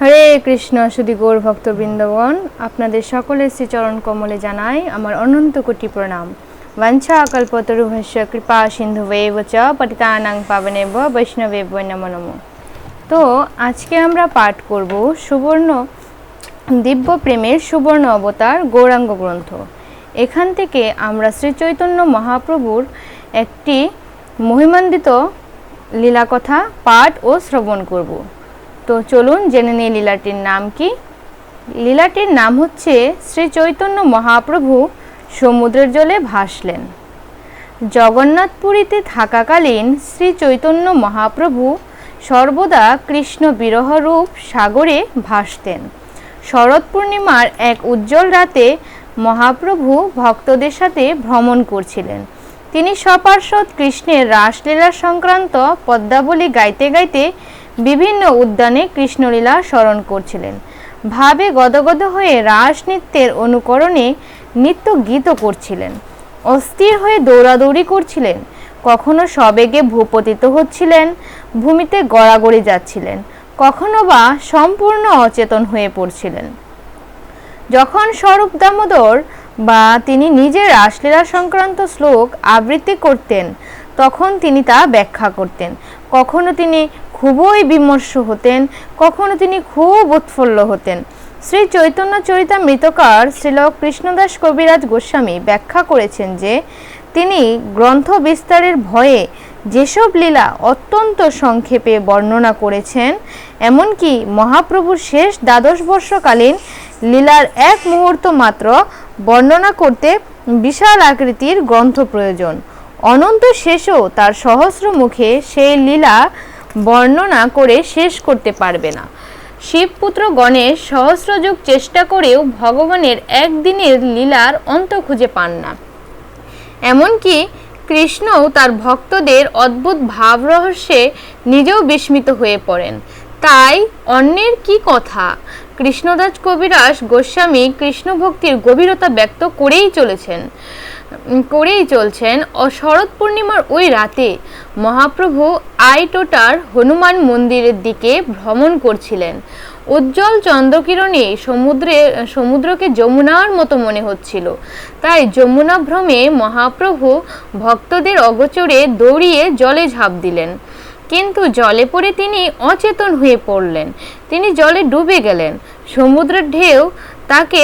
হরে কৃষ্ণ, সুধী গৌর ভক্তবৃন্দগণ আপনাদের সকলের শ্রীচরণ কমলে জানাই আমার অনন্ত কোটি প্রণাম। বাঞ্ছা কল্পতরুভস্য কৃপা সিন্ধু বেব চ পতিতানাং পাবনেব বৈষ্ণবেব নমো নমো। তো আজকে আমরা পাঠ করব সুবর্ণ দিব্য প্রেমের সুবর্ণ অবতার গৌরাঙ্গ গ্রন্থ। এখান থেকে আমরা শ্রীচৈতন্য মহাপ্রভুর একটি মহিমান্বিত লীলাকথা পাঠ ও শ্রবণ করব। তো চলুন জেনে নিই লীলাটির নাম কি। লীলাটির নাম হচ্ছে শ্রী চৈতন্য মহাপ্রভু সমুদ্রের জলে ভাসলেন। জগন্নাথপুরীতে থাকাকালীন শ্রী চৈতন্য মহাপ্রভু সর্বদা কৃষ্ণ বিরহ রূপ সাগরে ভাসতেন। শরৎ পূর্ণিমার এক উজ্জ্বল রাতে মহাপ্রভু ভক্তদের সাথে ভ্রমণ করছিলেন। তিনি সপার্শ্বদ কৃষ্ণের রাসলীলা সংক্রান্ত পদ্মাবলী গাইতে গাইতে বিভিন্ন উদ্যানে কৃষ্ণলীলা স্মরণ করছিলেন। ভাবে গদগদ হয়ে রাস নৃত্যের অনুকরণে নৃত্য গীত করছিলেন। অস্থির হয়ে দৌড়াদৌড়ি করছিলেন। কখনো সবেগে ভূপতিত হচ্ছিলেন, ভূমিতে গড়াগড়ি যাচ্ছিলেন, কখনো বা সম্পূর্ণ অচেতন হয়ে পড়ছিলেন। যখন স্বরূপ দামোদর বা তিনি নিজের রাসলীলা সংক্রান্ত শ্লোক আবৃত্তি করতেন, তখন তিনি তা ব্যাখ্যা করতেন। কখনো তিনি খুবই বিমর্ষ হতেন, কখনো তিনি খুব উৎফুল্ল হতেন। শ্রী চৈতন্য চরিতামৃতকার শ্রীল কৃষ্ণদাস কবিরাজ গোস্বামী ব্যাখ্যা করেছেন যে, তিনি গ্রন্থ বিস্তারের ভয়ে যেসব লীলা অত্যন্ত সংক্ষেপে বর্ণনা করেছেন, এমনকি মহাপ্রভুর শেষ দ্বাদশ বর্ষকালীন লীলার এক মুহূর্ত মাত্র বর্ণনা করতে বিশাল আকৃতির গ্রন্থ প্রয়োজন। অনন্ত শেষও তার সহস্র মুখে সেই লীলা বর্ণনা করে শেষ করতে পারবে না। শিবপুত্র গণেশ সহস্রযুগ চেষ্টা করেও ভগবানের একদিনের লীলার অন্ত খুঁজে পান না। এমনকি কৃষ্ণও তার ভক্তদের অদ্ভুত ভাব রহস্যে নিজেও বিস্মিত হয়ে পড়েন। তাই অন্যের কি কথা? কৃষ্ণদাস কবিরাস গোস্বামী কৃষ্ণ ভক্তির গভীরতা ব্যক্ত করেই চলেছেন। করেই চলছেন ও শরৎ পূর্ণিমার ওই রাতে মহাপ্রভু আইটোটার হনুমান মন্দিরের দিকে ভ্রমণ করছিলেন। উজ্জ্বল চন্দ্রকিরণে সমুদ্রে, সমুদ্রকে যমুনার মতো মনে হচ্ছিল। তাই যমুনা ভ্রমে মহাপ্রভু ভক্তদের অগোচরে দৌড়িয়ে জলে ঝাঁপ দিলেন। কিন্তু জলে পড়ে তিনি অচেতন হয়ে পড়লেন। তিনি জলে ডুবে গেলেন। সমুদ্রের ঢেউ তাকে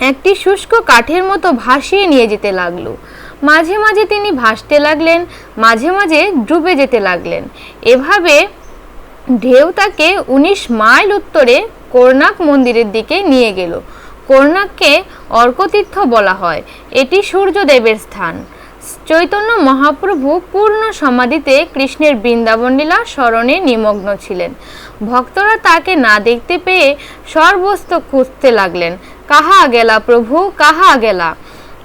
একটি শুষ্ক কাঠের মতো ভাসিয়ে নিয়ে যেতে লাগল। মাঝে মাঝে তিনি ভাসতে লাগলেন, মাঝে মাঝে ডুবে যেতে লাগলেন। এভাবে ঢেউ তাকে উনিশ মাইল উত্তরে করনাক মন্দিরের দিকে নিয়ে গেল। করনাককে অর্কতীর্থ বলা হয়। এটি সূর্যদেবের স্থান। চৈতন্য মহাপ্রভু পূর্ণ সমাধিতে কৃষ্ণের বৃন্দাবন লীলা স্মরণে নিমগ্ন ছিলেন। ভক্তরা তাকে না দেখতে পেয়ে সর্বস্ত খুঁজতে লাগলেন। কাহা গেলা প্রভু, কাহা গেলা?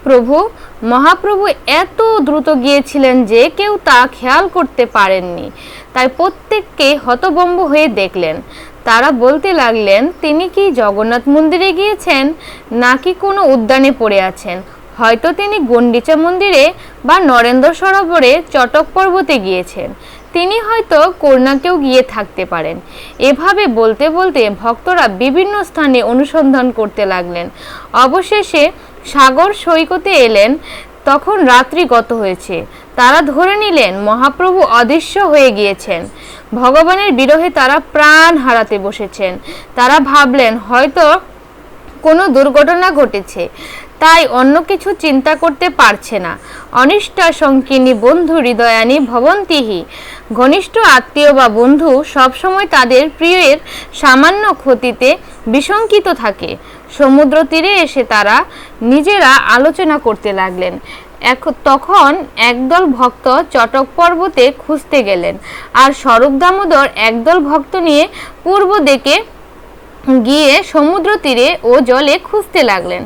প্রভু, মহাপ্রভু এত দ্রুত গিয়েছিলেন যে কেউ তা খেয়াল করতে পারেননি। তাই প্রত্যেককে হতবম্ব হয়ে দেখলেন। তারা বলতে লাগলেন, তিনি কি জগন্নাথ মন্দিরে গিয়েছেন? নাকি কোনো উদ্যানে পড়ে আছেন? হয়তো তিনি গন্ডিচা মন্দিরে বা নরেন্দ্র সরোবরে চটক পর্বতে গিয়েছেন। তিনি হয়তো করুণাকেও গিয়ে থাকতে পারেন। এভাবে বলতে বলতে ভক্তরা বিভিন্ন স্থানে অনুসন্ধান করতে লাগলেন। অবশেষে সাগর সৈকতে এলেন, তখন রাত্রি গত হয়েছে। তারা ধরে নিলেন, মহাপ্রভু অদৃশ্য হয়ে গিয়েছেন। ভগবানের বিরহে তারা প্রাণ হারাতে বসেছেন। তারা ভাবলেন, হয়তো কোনো দুর্ঘটনা ঘটেছে। তাই অন্য কিছু চিন্তা করতে পারছে না। অনিষ্টা সংকীর্ণী বন্ধু হৃদয়ানি ভবন্তিহি। ঘনিষ্ঠ আত্মীয় বা বন্ধু সবসময় তাদের প্রিয়ের সামান্য ক্ষতিতে বিশঙ্কিত থাকে। সমুদ্র তীরে এসে তারা নিজেরা আলোচনা করতে লাগলেন। তখন একদল ভক্ত চটক পর্বতে খুঁজতে গেলেন। আর স্বরূপ দামোদর একদল ভক্ত নিয়ে পূর্ব দিকে গিয়ে সমুদ্র তীরে ও জলে খুঁজতে লাগলেন।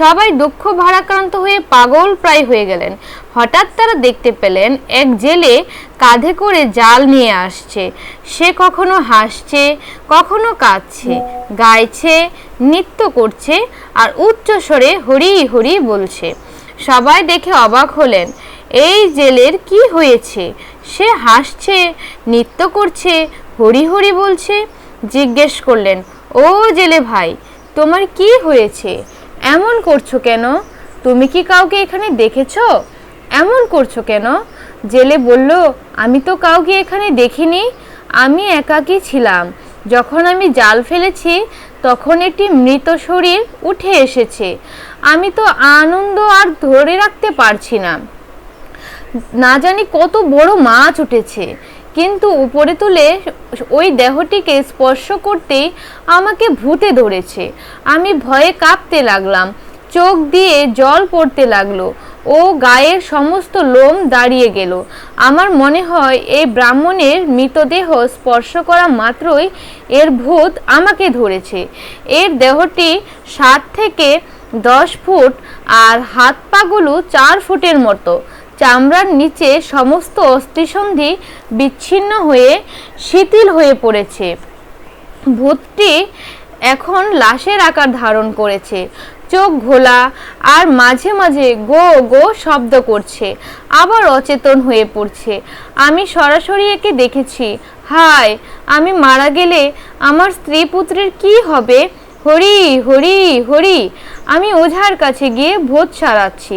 সবাই দুঃখ ভারাক্রান্ত হয়ে পাগল প্রায় হয়ে গেলেন। হঠাৎ তারা দেখতে পেলেন, এক জেলে কাঁধে করে জাল নিয়ে আসছে। সে কখনো হাসছে, কখনো কাঁদছে, গাইছে, নৃত্য করছে আর উচ্চ স্বরে হরি হরি বলছে। সবাই দেখে অবাক হলেন, এই জেলের কি হয়েছে? সে হাসছে, নৃত্য করছে, হরি হরি বলছে, জিজ্ঞেস করলেন ও জেলে ভাই, তোমার কি হয়েছে? এমন করছ কেন? তুমি কি কাউকে এখানে দেখেছ? এমন করছ কেন? জেলে বলল, আমি তো কাউকে এখানে দেখিনি, আমি একাকী ছিলাম। যখন আমি জাল ফেলেছি, তখন একটি মৃত শরীর উঠে এসেছে। আমি তো আনন্দ আর ধরে রাখতে পারছি না। না জানি কত বড় মাছ উঠেছে। কিন্তু উপরে তুলে ওই দেহটিকে স্পর্শ করতেই আমাকে ভূতে ধরেছে। আমি ভয়ে কাঁপতে লাগলাম, চোখ দিয়ে জল পড়তে লাগল ও গায়ের সমস্ত লোম দাঁড়িয়ে গেল। আমার মনে হয় এই ব্রাহ্মণের মৃতদেহ স্পর্শ করা মাত্রই এর ভূত আমাকে ধরেছে। এর দেহটি সাত থেকে দশ ফুট আর হাত পাগুলো চার ফুটের মতো। চামড়ার নিচে সমস্ত অস্থিসন্ধি বিচ্ছিন্ন হয়ে শিথিল হয়ে পড়েছে। ভূতটি এখন লাশের আকার ধারণ করেছে। চোখ ঘোলা আর মাঝে মাঝে গো গো শব্দ করছে। আবার অচেতন হয়ে পড়ছে। আমি সরাসরি একে দেখেছি। হায়, আমি মারা গেলে আমার স্ত্রী পুত্রের কি হবে? হরি হরি হরি, আমি ওঝার কাছে গিয়ে ভোজ সারাচ্ছি।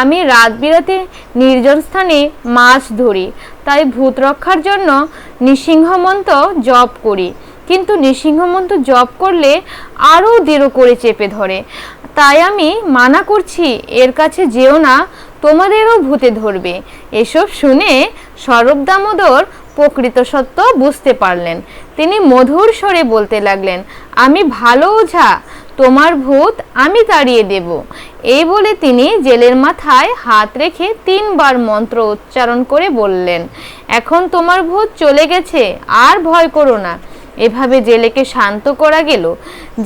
আমি রাত বিরাতে নির্জন স্থানে মাছ ধরি, তাই ভূত রক্ষার জন্য নৃসিংহমন্ত্র জপ করি। কিন্তু নৃসিংহমন্ত্র জপ করলে আরও দৃঢ় করে চেপে ধরে। তাই আমি মানা করছি, এর কাছে যেও না, তোমাদেরও ভূতে ধরবে। এসব শুনে সরব দামোদর প্রকৃত সত্য বুঝতে পারলেন। তিনি মধুর স্বরে বলতে লাগলেন, আমি ভালো ওঝা, তোমার ভূত আমি তাড়িয়ে দেব। এই বলে তিনি জেলের মাথায় হাত রেখে তিনবার মন্ত্র উচ্চারণ করে বললেন, এখন তোমার ভূত চলে গেছে, আর ভয় করো না। এভাবে জেলেকে শান্ত করা গেল।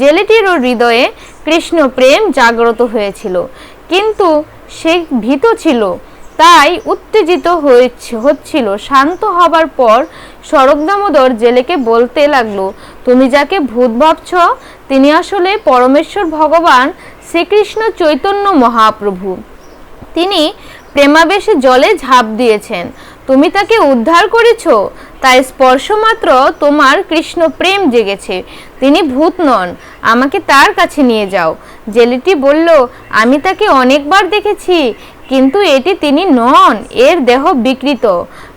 জেলেটিরও হৃদয়ে কৃষ্ণ প্রেম জাগ্রত হয়েছিল। কিন্তু সে ভীত ছিল। তাই উত্তেজিত হচ্ছিল। শান্ত হবার পর সড়ক দামোদর জেলেকে বলতে লাগল, তুমি যাকে ভূত ভাবছ, তিনি আসলে পরমেশ্বর ভগবান শ্রীকৃষ্ণ চৈতন্য মহাপ্রভু। তিনি প্রেমাবেশে জলে ঝাঁপ দিয়েছেন। তুমি তাকে উদ্ধার করেছ, তাই স্পর্শমাত্র তোমার কৃষ্ণ প্রেম জেগেছে। তিনি ভূত নন, আমাকে তার কাছে নিয়ে যাও। জেলেটি বলল, আমি তাকে অনেকবার দেখেছি কিন্তু এটি তিনি নন, এর দেহ বিকৃত।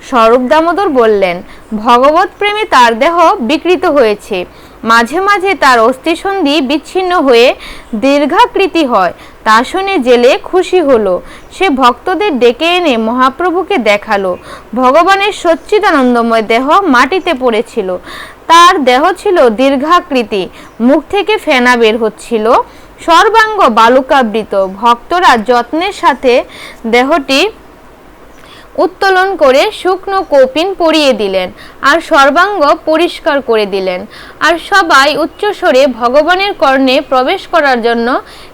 স্বরূপ দামোদর বললেন ভগবত প্রেমে তার দেহ বিকৃত হয়েছে। মাঝে মাঝে তার অস্থিসন্ধি বিচ্ছিন্ন হয়ে দীর্ঘাকৃতি হয়। তা শুনে জেলে খুশি হলো। সে ভক্তদের ডেকে এনে মহাপ্রভুকে দেখাল। ভগবানের সচ্চিদানন্দময় দেহ মাটিতে পড়েছিল। তার দেহ ছিল দীর্ঘাকৃতি। মুখ থেকে ফেনা বের হচ্ছিল। সর্বাঙ্গ বালুকাবৃত ভক্তরা যত্নের সাথে দেহটি উত্তোলন করে শুকনো কপিন পরিয়ে দিলেন আর সর্বাঙ্গ পরিষ্কার করে দিলেন। আর সবাই উচ্চস্বরে ভগবানের কর্ণে প্রবেশ করার জন্য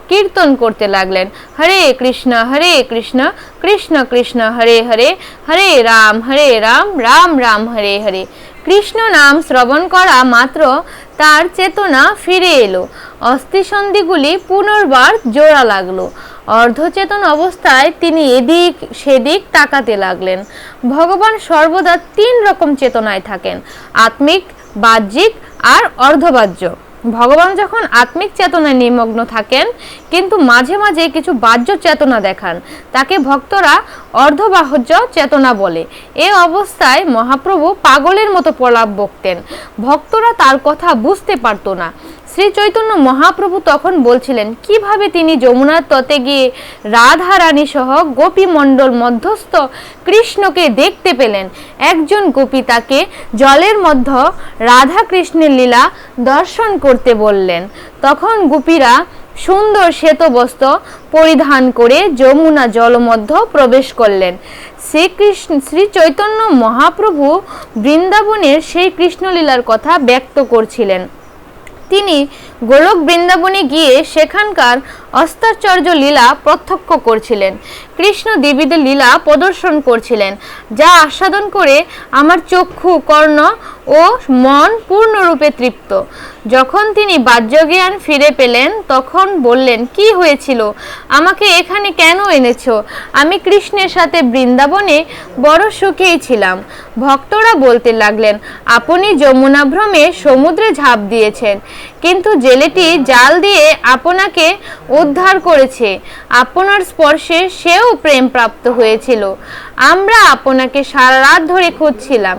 কীর্তন করতে লাগলেন। হরে কৃষ্ণ হরে কৃষ্ণ কৃষ্ণ কৃষ্ণ, হরে হরে হরে রাম হরে রাম রাম রাম, হরে হরে। কৃষ্ণ নাম শ্রবণ করা মাত্র তার চেতনা ফিরে এলো। অস্থিসন্ধিগুলি পুনর্বার জোড়া লাগল। অর্ধচেতন অবস্থায় তিনি এদিক সেদিক তাকাতে লাগলেন। ভগবান সর্বদা তিন রকম চেতনায় থাকেন, আত্মিক, বাহ্যিক আর অর্ধবাহ্য। ভগবান যখন আত্মিক চেতনায় নিমগ্ন থাকেন, কিন্তু মাঝে মাঝে কিছু বাহ্য চেতনা দেখান, তাকে ভক্তরা অর্ধবাহ্য চেতনা বলে। এ অবস্থায় মহাপ্রভু পাগলের মতো প্রলাপ বকতেন। ভক্তরা তার কথা বুঝতে পারত না। শ্রী চৈতন্য মহাপ্রভু তখন বলছিলেন, কীভাবে তিনি যমুনার তটে গিয়ে রাধা রানী সহ গোপী মধ্যস্থ কৃষ্ণকে দেখতে পেলেন? একজন গোপী তাকে জলের মধ্য রাধা কৃষ্ণের লীলা দর্শন করতে বললেন। তখন গোপীরা সুন্দর শ্বেতবস্ত্র পরিধান করে যমুনা জলমধ্য প্রবেশ করলেন। শ্রীকৃষ্ণ, শ্রী চৈতন্য মহাপ্রভু বৃন্দাবনের সেই কৃষ্ণলীলার কথা ব্যক্ত করছিলেন। তিনি গোলক বৃন্দাবনে গিয়ে সেখানকার অস্তাচর্য লীলা প্রত্যক্ষ করছিলেন। কৃষ্ণ দেবীদের লীলা প্রদর্শন করছিলেন, যা আস্বাদন করে আমার চক্ষু, কর্ণ ও মন পূর্ণরূপে তৃপ্ত। যখন তিনি বাহ্যজ্ঞান ফিরে পেলেন, তখন বললেন, কি হয়েছিল? আমাকে এখানে কেন এনেছো? আমি কৃষ্ণের সাথে বৃন্দাবনে বড় সুখেই ছিলাম। ভক্তরা বলতে লাগলেন, আপনি যমুনা ভ্রমে সমুদ্রে ঝাঁপ দিয়েছেন, কিন্তু জেলেটি জাল দিয়ে আপনাকে উদ্ধার করেছে। আপনার স্পর্শে সেও প্রেম প্রাপ্ত হয়েছিল। আমরা আপনাকে সারা রাত ধরে খুঁজছিলাম।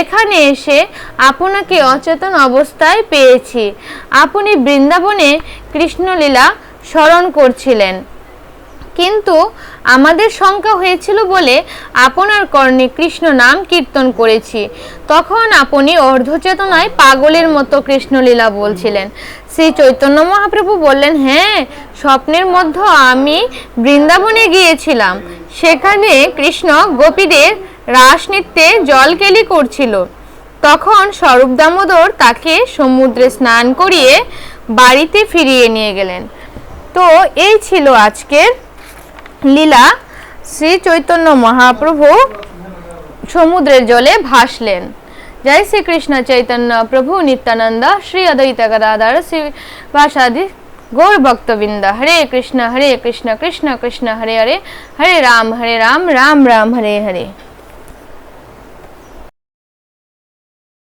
এখানে এসে আপনাকে অচেতন অবস্থায় পেয়েছি। আপনি বৃন্দাবনে কৃষ্ণলীলা স্মরণ করছিলেন। কিন্তু আমাদের শঙ্কা হয়েছিল বলে আপনার কর্ণে কৃষ্ণ নাম কীর্তন করেছি। তখন আপনি অর্ধচেতনায় পাগলের মতো কৃষ্ণলীলা বলছিলেন। শ্রী চৈতন্য মহাপ্রভু বললেন হ্যাঁ স্বপ্নের মধ্যে আমি বৃন্দাবনে গিয়েছিলাম। সেখানে কৃষ্ণ গোপীদের রাসনৃত্যে জলকেলি করছিল। তখন স্বরূপ দামোদর তাকে সমুদ্রে স্নান করিয়ে বাড়িতে ফিরিয়ে নিয়ে গেলেন। তো এই ছিল আজকের লীলা। শ্রী চৈতন্য মহাপ্রভু সমুদ্রের জলে ভাসলেন। জয় শ্রী কৃষ্ণ চৈতন্য প্রভু নিত্যানন্দ, শ্রী অদ্বৈত গদাধর, শ্রী বাসাদি গৌর ভক্তবৃন্দ। হরে কৃষ্ণ হরে কৃষ্ণ কৃষ্ণ কৃষ্ণ, হরে হরে হরে রাম হরে রাম রাম রাম, হরে হরে।